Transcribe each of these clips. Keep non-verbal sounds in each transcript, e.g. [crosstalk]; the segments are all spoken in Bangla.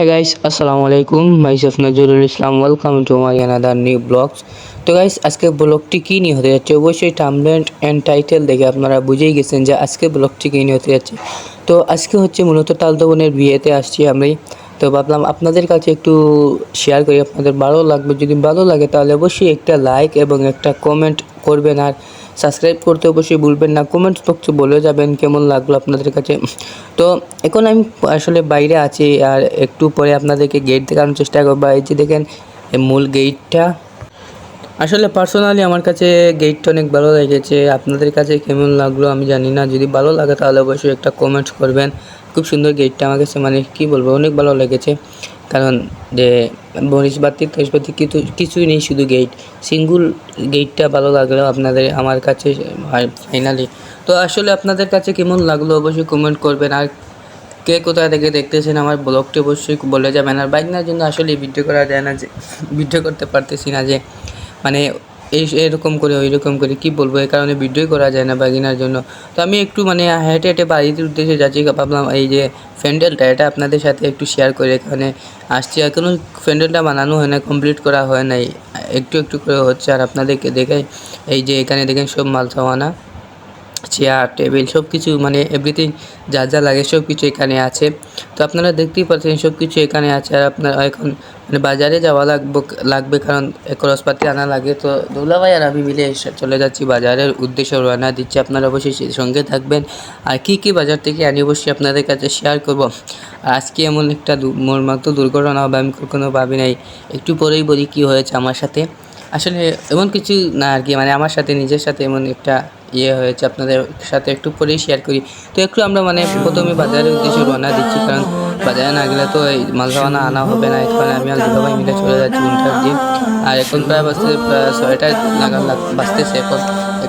Hey guys, আসসালামু আলাইকুম myself Nazrul Islam welcome to my another new blogs তো গাইস আজকে ব্লগটি কী নিয়ে হতে যাচ্ছে? অবশ্যই টামলেন্ট অ্যান্ড টাইটেল দেখে আপনারা বুঝেই গেছেন যে আজকে ব্লগটি কী নিয়ে হতে যাচ্ছে। তো আজকে হচ্ছে মূলত তালতো বোনের বিয়েতে আসছি আমি। তো ভাবলাম আপনাদের কাছে একটু শেয়ার করি। আপনাদের ভালো লাগবে। যদি ভালো লাগে তাহলে অবশ্যই একটা লাইক এবং একটা কমেন্ট করবেন। আর সাবস্ক্রাইব করতে অবশ্যই ভুলবেন না। কমেন্টস বক্সে বলে যাবেন কেমন লাগল আপনাদের কাছে। তো এখন আমি আসলে বাইরে আছি আর একটু পরে আপনাদেরকে গেট দেখানোর চেষ্টা করব। এই যে দেখেন মূল গেটটা আসলে পার্সোনালি আমার কাছে গেটটা অনেক ভালো লেগেছে। আপনাদের কাছে কেমন লাগল আমি জানি না। যদি ভালো লাগে তাহলে অবশ্যই একটা কমেন্টস করবেন। খুব সুন্দর গেটটা আমার কাছে মানে কি বলব, অনেক ভালো লেগেছে। কারণ যে মরিচবাতি তেজবাতি কিন্তু কিছুই নেই শুধু গেট সিঙ্গুল গেটটা ভালো লাগল আপনাদের, আমার কাছে ফাইনালি তো আসলে আপনাদের কাছে কেমন লাগল অবশ্যই কমেন্ট করবেন। আর কে কোথা থেকে দেখতেছেন আমার ব্লগটি অবশ্যই বলে যাবেন। আর বাইক নেওয়ার জন্য আসলে ভিডিও করা যায় না যে ভিডিও করতে পারতেছি না যে মানে এই এরকম করে ওই রকম করে, কি বলব? এই কারণে ভিডিওই করা যায় না বাগিনার জন্য। তো আমি একটু মানে হেঁটে হেঁটে বাড়ির উদ্দেশ্যে যাচ্ছি। ভাবলাম এই যে প্যান্ডেলটা এটা আপনাদের সাথে একটু শেয়ার করে এখানে আসছি। এখনও প্যান্ডেলটা বানানো হয় না কমপ্লিট করা হয় নাই। একটু একটু করে হচ্ছে। আর আপনাদেরকে দেখে এই যে এখানে দেখেন সব মাল সামানা চেয়ার টেবিল সব কিছু মানে এভরিথিং যা যা লাগে সব কিছু এখানে আছে। তো আপনারা দেখতেই পাচ্ছেন সব কিছু এখানে আছে। আর আপনার এখন মানে বাজারে যাওয়া লাগবে লাগবে কারণ খরচপাতি আনা লাগে। তো দৌলাভাই আর আমি মিলে চলে যাচ্ছি বাজারের উদ্দেশ্যে রওনা দিচ্ছি। আপনারা অবশ্যই সঙ্গে থাকবেন। আর কী কী বাজার থেকে আনি অবশ্যই আপনাদের কাছে শেয়ার করব। আজকে এমন একটা দু- মোর মতো দুর্ঘটনা হবে আমি কখনো ভাবি নাই। একটু পরেই বলি কী হয়েছে আমার সাথে। আসলে এমন কিছু না আর কি মানে আমার সাথে, নিজের সাথে এমন একটা ইয়ে হয়েছে, আপনাদের সাথে একটু পরেই শেয়ার করি। তো একটু আমরা মানে প্রথমে বাজারের উদ্দেশ্যে রওনা দিচ্ছি, কারণ বাজারে না গেলে তো এই মালসাওয়ানা আনা হবে না এখন আমি আর দুলাভাই মিলে চলে যাচ্ছি উনটার দিয়ে। আর এখন প্রায় বাসতে প্রায় ছয়টা লাগান বাঁচতেছে এখন।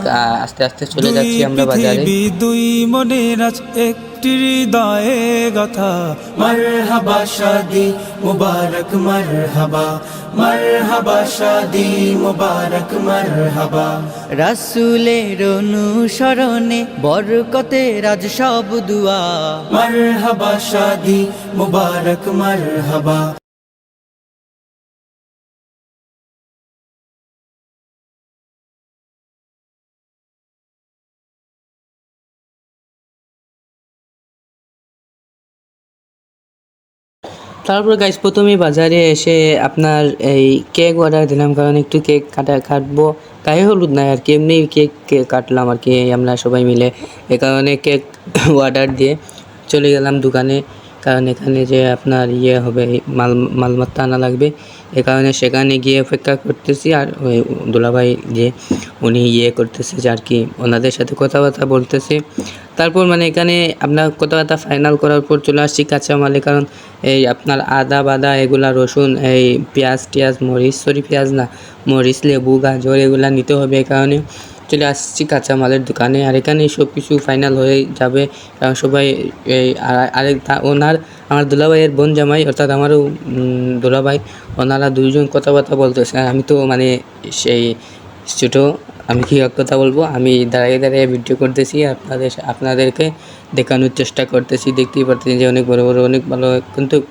আস্তে আস্তে চলে যাচ্ছি আমরা বাজারে। দুই মনের আজ একটি হৃদয়ে গাথা। মারহাবা শাদি মুবারক মারহাবা। মারহাবা শাদি মুবারক মারহাবা। রাসুলের অনুসরণে বরকতে রাজ সব দুয়া। মারহাবা শাদি মুবারক মারহাবা। তারপর গাইজ প্রথমে বাজারে এসে আপনার এই কেক অর্ডার দিলাম, কারণ একটু কেক কাটা কাটবো। গায়ে হলুদ নাই আর কি, এমনি কেক কাটলাম আর কি, আমরা সবাই মিলে। এ কারণে কেক অর্ডার [coughs] দিয়ে চলে গেলাম দোকানে। কারণ এখানে যে আপনার ইয়ে হবে, মাল, মালমাত্তা আনা লাগবে। এ কারণে সেখানে গিয়ে অপেক্ষা করতেছি আর ওই দুলাভাই যে উনি ইয়ে করতেছে যে আর কি ওনাদের সাথে কথাবার্তা বলতেছে। তারপর মানে এখানে আপনার কথাবার্তা ফাইনাল করার পর চলে আসছি কাঁচামালে কারণ এই আপনার আদা, বাদা, এগুলা, রসুন, এই পেঁয়াজ, টিয়াজ, মরিচ, সরি, পেঁয়াজ না, মরিচ, লেবু, গাজর এগুলা নিতে হবে এ কারণে। চলে আসছি কাঁচামালের দোকানে। আর এখানে সব কিছু ফাইনাল হয়ে যাবে। কারণ সবাই এই আর- আরেক ওনার আমার দুলাভাইয়ের বোন জামাই, অর্থাৎ আমারও দুলাভাই, ওনারা দুইজন কথাবার্তা বলতেছে। আমি তো মানে সেই ছোটো, আমি কী কথা বলব? আমি দাঁড়িয়ে দাঁড়িয়ে ভিডিও করতেছি, আপনাদের আপনাদেরকে দেখানোর চেষ্টা করতেছি। দেখতেই পারতেছি যে অনেক বড় বড়, অনেক ভালো, কিন্তু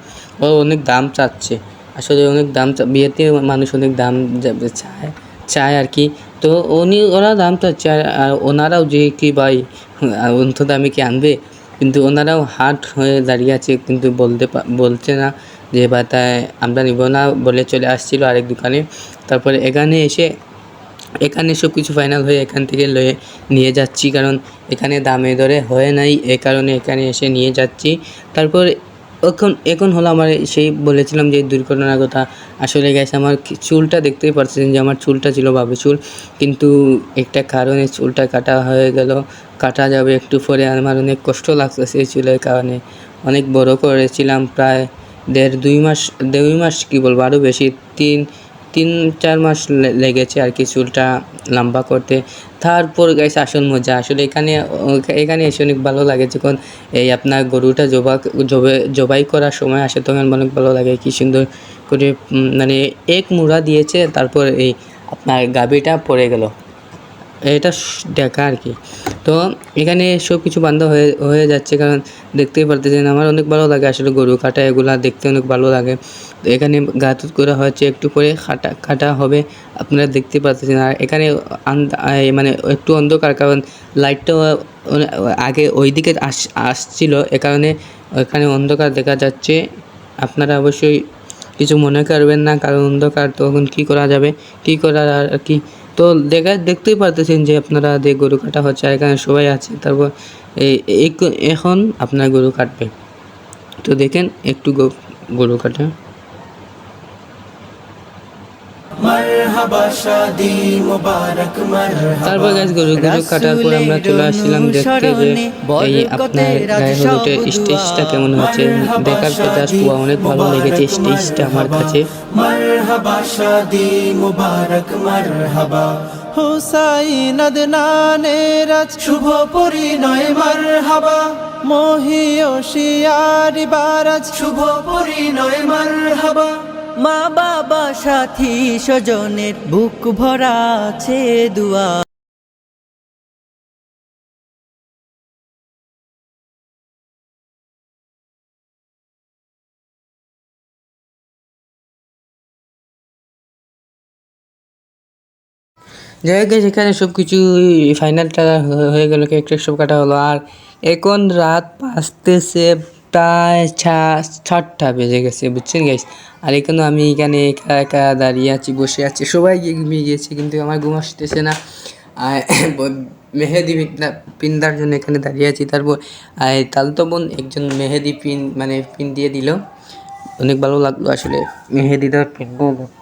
ও অনেক দাম চাচ্ছে। আসলে অনেক দাম বিয়েতে মানুষ অনেক দাম চায় চায় আর কি। তো উনি ওরা দাম চাচ্ছে আর ওনারাও যে কি ভাই, আর অন্তত আমি কি আনবে? কিন্তু ওনারাও হাট হয়ে দাঁড়িয়ে আছে, কিন্তু বলতে বলছে না যে বা তাই আমরা নিব না বলে চলে আসছিল আরেক দোকানে। তারপরে এখানে এসে, এখানে সব কিছু ফাইনাল হয়ে এখান থেকে লয়ে নিয়ে যাচ্ছি, কারণ এখানে দামে দরে হয় নাই, এ কারণে এখানে এসে নিয়ে যাচ্ছি। তারপর এখন এখন হলো আমার সেই বলেছিলাম যে দুর্ঘটনার কথা আসলে গেছে আমার চুলটা দেখতেই পাচ্ছেন যে আমার চুলটা ছিল বাবু চুল। কিন্তু একটা কারণে চুলটা কাটা হয়ে গেল। কাটা যাবে একটু পরে। আমার অনেক কষ্ট লাগতেছে সেই চুলের কারণে। অনেক বড় করেছিলাম প্রায় দেড় দুই মাস দুই মাস কী বলব আরও বেশি, তিন তিন, চার মাস লেগেছে আর কি চুলটা লম্বা করতে। তারপর গাইছে আসল মজা। আসলে এখানে এখানে এসে অনেক ভালো লাগে। যখন এই আপনার গরুটা জবা, জবে, জবাই করার সময় আসে, তখন অনেক ভালো লাগে। কি সুন্দর করে মানে এক মুড়া দিয়েছে, তারপর এই আপনার গাবিটা পড়ে গেল। এটা দেখা আর কি। তো এখানে সব কিছু বান্ধব হয়ে হয়ে যাচ্ছে, কারণ দেখতেই পারতেছেন, আমার অনেক ভালো লাগে আসলে গরু কাটা, এগুলা দেখতে অনেক ভালো লাগে। এখানে গাতুত করা হয়েছে, একটু করে খাটা কাটা হবে। আপনারা দেখতে পাচ্ছেন, আর এখানে মানে একটু অন্ধকার, কারণ লাইটটা আগে ওই দিকে আস আসছিল, এ কারণে এখানে অন্ধকার দেখা যাচ্ছে। আপনারা অবশ্যই কিছু মনে করবেন না, কারণ অন্ধকার তখন কী করা যাবে, কী করার আর কি। তো দেখা দেখতেই পারতেছেন যে আপনারা যে গরু কাটা হচ্ছে, আর এখানে সবাই আছে, তারপর এখন আপনার গরু কাটবে। তো দেখেন, একটু গরু কাটা মারহাবা শাদি মুবারক মারহাবা তারপর গাছ গরু গরু কাটার পর আমরা চলে আসছিলাম দেখতে যে এই আপনার গায়ে হলুদের স্টেজটা কেমন হচ্ছে দেখার পর জাস্ট অনেক ভালো লেগেছে স্টেজটা আমার কাছে। হুসাইন আদনানের আজ শুভ পরিণয় মারহাবা। মহিয়সিয়ারি বারাজ শুভ পরিণয় মারহাবা। মা বাবা, সাথী, স্বজনের বুক ভরা আছে দুয়া। যাই হোক এখানে সব কিছু ফাইনালটা হয়ে গেল কেক সব কাটা হলো। আর এখন রাত বাজতেছে প্রায় ছা- সাতটা বেজে গেছে, বুঝছেন গাইস আর এখানে আমি এখানে একা একা দাঁড়িয়ে আছি, বসে আছি, সবাই গিয়ে ঘুমিয়ে গিয়েছে, কিন্তু আমার ঘুম আসতেছে না। [coughs] মেহেদি পিন্দার জন্য এখানে দাঁড়িয়ে আছি। তারপর, আর তালতো বোন একজন মেহেদি পিন মানে পিন দিয়ে দিল। অনেক ভালো লাগল আসলে, মেহেদিদার পিনগুলো।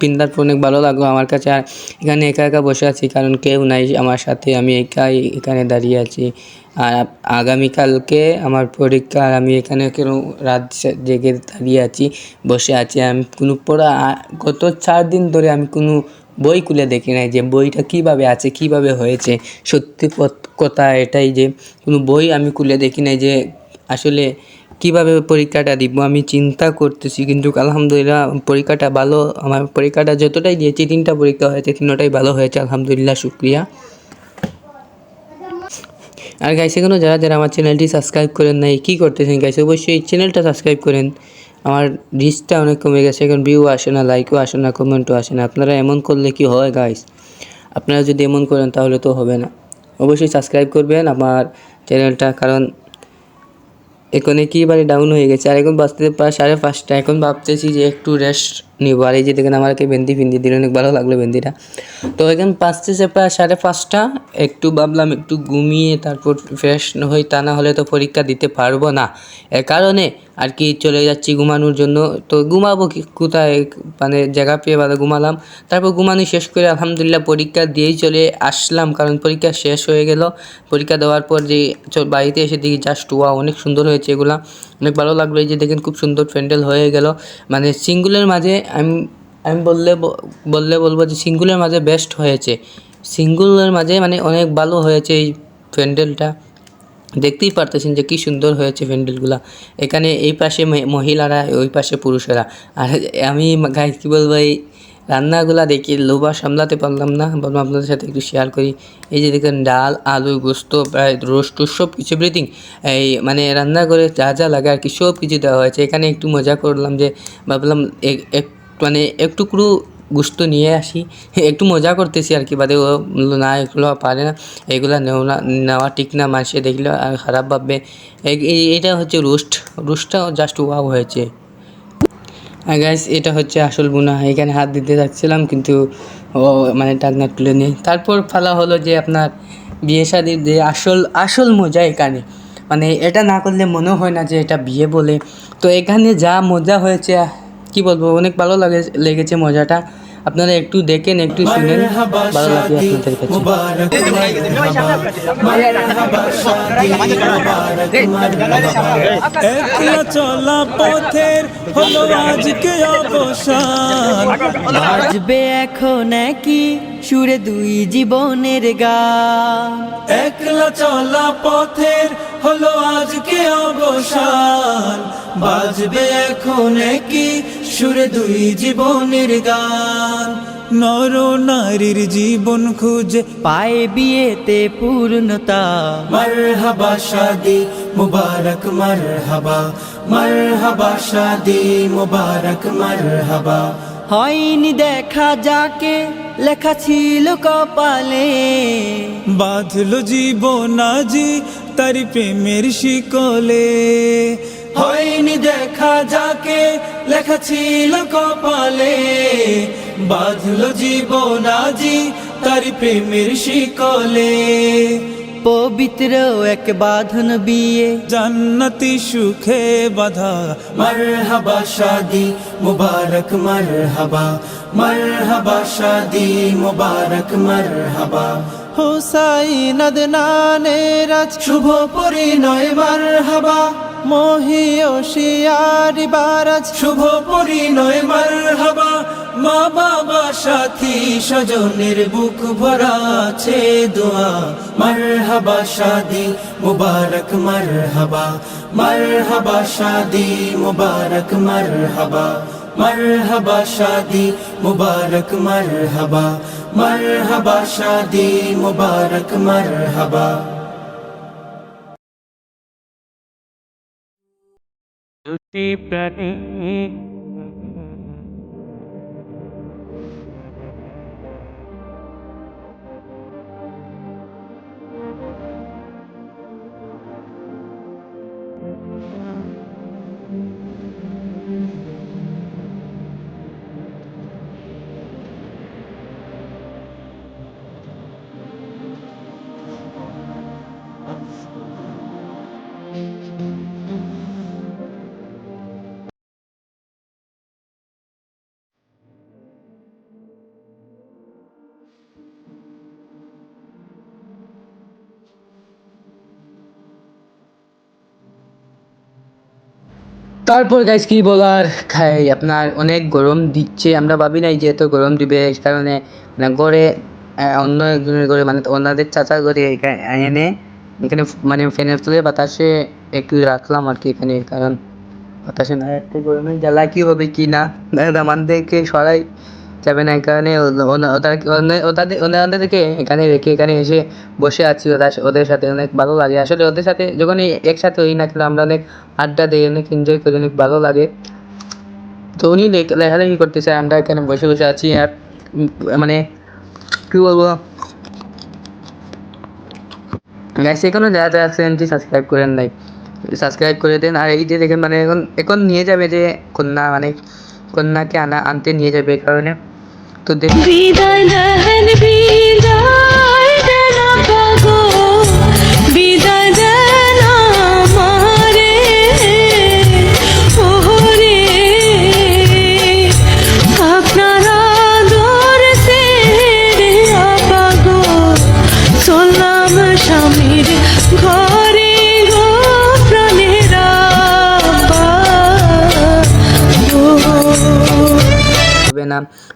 পিন্দার পর অনেক ভালো লাগল আমার কাছে। আর এখানে একা একা বসে আছি, কারণ কেউ নাই আমার সাথে, আমি একাই এখানে দাঁড়িয়ে আছি। আর আগামীকালকে আমার পরীক্ষা, আর আমি এখানে কেন রাত জেগে দাঁড়িয়ে আছি, বসে আছি। আমি কোনো পড়া গত চার দিন ধরে আমি কোনো বই খুলে দেখি নাই যে বইটা কীভাবে আছে, কীভাবে হয়েছে। সত্যি কথা এটাই যে কোনো বই আমি খুলে দেখি নাই যে আসলে কীভাবে পরীক্ষাটা দিব? আমি চিন্তা করতেছি, কিন্তু আলহামদুলিল্লাহ পরীক্ষাটা ভালো, আমার পরীক্ষাটা যতটাই দিয়েছি, তিনটা পরীক্ষা হয়েছে, তিনটাই ভালো হয়েছে, আলহামদুলিল্লাহ, শুক্রিয়া। আর গাইস এখনও যারা যারা আমার চ্যানেলটি সাবস্ক্রাইব করেন নাই, কী করতেছেন গাইস অবশ্যই এই চ্যানেলটা সাবস্ক্রাইব করেন। আমার রিচটা অনেক কমে গেছে, এখন ভিউ আসে না লাইকও আসে না কমেন্টও আসে না। আপনারা এমন করলে কি হয় গাইস আপনারা যদি এমন করেন, তাহলে তো হবে না। অবশ্যই সাবস্ক্রাইব করবেন আমার চ্যানেলটা কারণ এখন একেবারে ডাউন হয়ে গেছে? আর এখন বাঁচতে প্রায় সাড়ে পাঁচটা। এখন ভাবতেছি যে একটু রেস্ট নিব আর এই যে দেখেন আমাকে বেন্দি ফিন্দি দিলে অনেক ভালো লাগল বেন্দিটা তো এখন বাঁচতেছে প্রায় সাড়ে পাঁচটা। একটু ভাবলাম একটু ঘুমিয়ে তারপর ফ্রেশ হই, তা না হলে তো পরীক্ষা দিতে পারব না। এর কারণে আর কি চলে যাচ্ছি ঘুমানোর জন্য। তো ঘুমাবো কি, কোথায় মানে জায়গা পেয়ে বাদে ঘুমালাম। তারপর ঘুমানো শেষ করে আলহামদুলিল্লাহ পরীক্ষা দিয়েই চলে আসলাম। কারণ পরীক্ষা শেষ হয়ে গেল। পরীক্ষা দেওয়ার পর যে বাড়িতে এসে দেখি জাস্ট ওয়া অনেক সুন্দর হয়েছে এগুলা। অনেক ভালো লাগল এই যে দেখেন খুব সুন্দর প্যান্ডেল হয়ে গেল। মানে সিঙ্গুলের মাঝে আমি আমি বললে বললে বলব যে সিঙ্গুলের মাঝে বেস্ট হয়েছে। সিঙ্গুলের মাঝে মানে অনেক ভালো হয়েছে এই প্যান্ডেলটা। দেখতেই পারতেছেন যে কি সুন্দর হয়েছে প্যান্ডেলগুলা। এখানে এই পাশে মহিলারা, ওই পাশে পুরুষেরা। আর আমি গাই, কী বলব, এই রান্নাগুলা দেখি লোভা সামলাতে পারলাম না। ভাবলাম আপনাদের সাথে একটু শেয়ার করি। এই যে দেখেন, ডাল, আলু, গোস্ত, প্রায় রোস্ট সব কিছু এভরিথিং এই মানে রান্না করে যা যা লাগে আর কি সব কিছু দেওয়া হয়েছে। এখানে একটু মজা করলাম যে, ভাবলাম এক- মানে একটুকরু গুস্ত নিয়ে আসি। একটু মজা করতেছি আর কি, বাদে ও না, এগুলো পারে না, এগুলো নেও না, নেওয়া ঠিক না মানুষে দেখলে আর খারাপ ভাববে। এই- এই- এটা হচ্ছে রোস্ট রোস্টটাও জাস্ট ওয়াও হয়েছে। গাইস এটা হচ্ছে আসল গুণা এখানে হাত দিতে যাচ্ছিলাম, কিন্তু ও মানে টাকনা তুলে নিয়ে। তারপর ফালা হলো যে আপনার বিয়ে শাদির যে আসল আসল মজা এখানে। মানে এটা না করলে মনে হয় না যে এটা বিয়ে বলে। তো এখানে যা মজা হয়েছে কি বলব, অনেক ভালো লাগে লেগেছে মজাটা। আপনারা একটু দেখেন, একটু শুনেন। ভালো লাগবে আপনাদের কাছে। একলা চলা পথের হলো আজকে অবসান। বাজবে এখন কি সুরে দুই জীবনের গান। একলা চলা পথের হলো আজকে অবসান। বাজবে এখন কি সুরে দুই জীবনের গান। নর নারীর জীবন খুঁজে পায়ে বিয়েতে পূর্ণতা। মরহবা, শাদি, মুবারক, মরহবা। মরহবা, শাদি, মুবারক, মরহবা। হয়নি দেখা যাকে, লেখা ছিল কপালে। বাঁধলো জীবন আজি তার প্রেমের শিকলে। হয়নি দেখা যাকে লেখা ছিল কপালে বাঁধলো জীবন আজি তার প্রেমের শিকলে। পবিত্র এক বাঁধন বিয়ে। জান্নতি সুখে বাধা মরহবা শাদি মুবারক মরহবা মরহবা শাদি মুবারক মরহবা। হুসাইন আদনানের আজ শুভ পরিণয় মরহবা। মহিও শিয়ারি বারাজ। শুভ পরিণয়, মরহবা। মা বাবা, সাথী, স্বজনের বুক ভরা আছে দোয়া। মরহবা শাদি মুবারক, মরহবা। মরহবা শাদি মুবারক, মরহবা। মরহবা শাদি মুবারক, মরহবা। মরহবা শাদি মুবারক, মরহবা। Deep that তারপর গাইস কি বলার? খাই, আপনার অনেক গরম দিচ্ছে, আমরা ভাবি নাই যে এত গরম দিবে, এই কারণে মানে ঘরে অন্য একজনের ঘরে মানে ওনাদের চাচা ঘরে এনে, এখানে মানে ফ্যানের তুলে বাতাসে একটু রাখলাম আর কি এখানে, কারণ বাতাসে না একটু গরমে জ্বালা কি হবে কি না? দাদা, আমাদেরকে সরাই। যাবে না এই কারণে ওনাদেরকে এখানে রেখে, এখানে এসে বসে আছি ওদের ওদের সাথে, অনেক ভালো লাগে। আসলে ওদের সাথে যখন একসাথে হই না কেন, আমরা অনেক আড্ডা দিই, অনেক এনজয় করি, অনেক ভালো লাগে। তো উনি লেখ- করতে করতেছে আমরা এখানে বসে বসে আছি। আর মানে কী বলব? গাইস এখনও যারা যারা চ্যানেলটি সাবস্ক্রাইব করেন নাই সাবস্ক্রাইব করে দেন। আর এই যে দেখেন মানে এখন এখন নিয়ে যাবে যে কন্যা মানে কন্যাকে আনা, আনতে নিয়ে যাবে, এই কারণে। তো দেখ।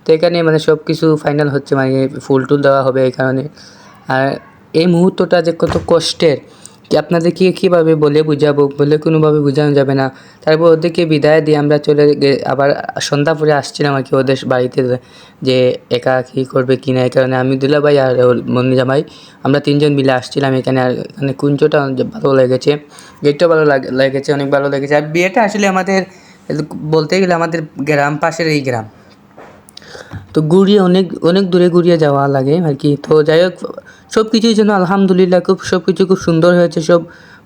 তো এখানে মানে সব কিছু ফাইনাল হচ্ছে মানে ফুল টুল দেওয়া হবে এই কারণে। আর এই মুহূর্তটা যে কত কষ্টের, কি আপনাদেরকে কীভাবে বলে বুঝাবো? বলে কোনোভাবে বোঝানো যাবে না। তারপর ওদেরকে বিদায় দিয়ে আমরা চলে আবার সন্ধ্যা পরে আসছিলাম আর কি ওদের বাড়িতে যে একা কী করবে কি না এই কারণে। আমি দুলা ভাই আর মন্দির জামাই, আমরা তিনজন মিলে আসছিলাম এখানে। আর এখানে অনেক ভালো লেগেছে গেটটা ভালো লাগ- লেগেছে, অনেক ভালো লেগেছে। আর বিয়েটা আসলে আমাদের, বলতে গেলে আমাদের গ্রাম পাশের এই গ্রাম। তো ঘুরিয়ে অনেক অনেক দূরে ঘুরিয়ে যাওয়া লাগে আর কি। তো যাই হোক সব কিছুর জন্য আলহামদুলিল্লাহ খুব সব কিছু খুব সুন্দর হয়েছে, সব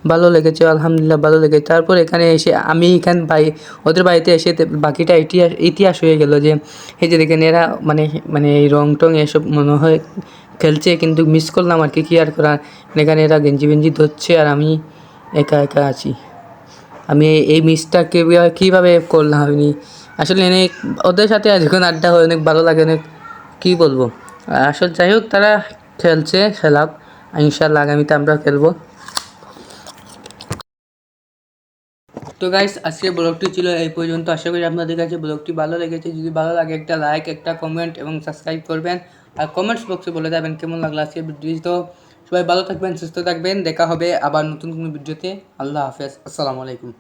ভালো লেগেছে, আলহামদুলিল্লাহ ভালো লেগেছে। তারপর এখানে এসে আমি এখান বাই, ওদের বাড়িতে এসে বাকিটা ইতিহাস ইতিহাস হয়ে গেল যে, এই যে দেখেন এরা মানে মানে এই রং টং এসব মনে হয় খেলছে, কিন্তু মিস করলাম আর কি, কী আর করার? এখানে এরা গেঞ্জি বেঞ্জি ধরছে আর আমি একা একা আছি। আমি এই- এই মিসটা কীভাবে কীভাবে করলাম আমি? আসলে অনেক ওদের সাথে যখন আড্ডা হয়, অনেক ভালো লাগে, অনেক কী বলব। আসলে যাই হোক, তারা খেলছে খেলাপ ইনশাল্লাহ আগামীতে আমরা খেলব। তো গাইস আজকে ব্লগটি ছিল এই পর্যন্ত। আশা করি আপনাদের কাছে ব্লগটি ভালো লেগেছে। যদি ভালো লাগে, একটা লাইক একটা কমেন্ট এবং সাবস্ক্রাইব করবেন। আর কমেন্টস বক্সে বলে যাবেন কেমন লাগল আজকে ভিডিও তো সবাই ভালো থাকবেন, সুস্থ থাকবেন। দেখা হবে আবার নতুন কোনো ভিডিওতে। আল্লাহ হাফেজ। আসসালামু আলাইকুম।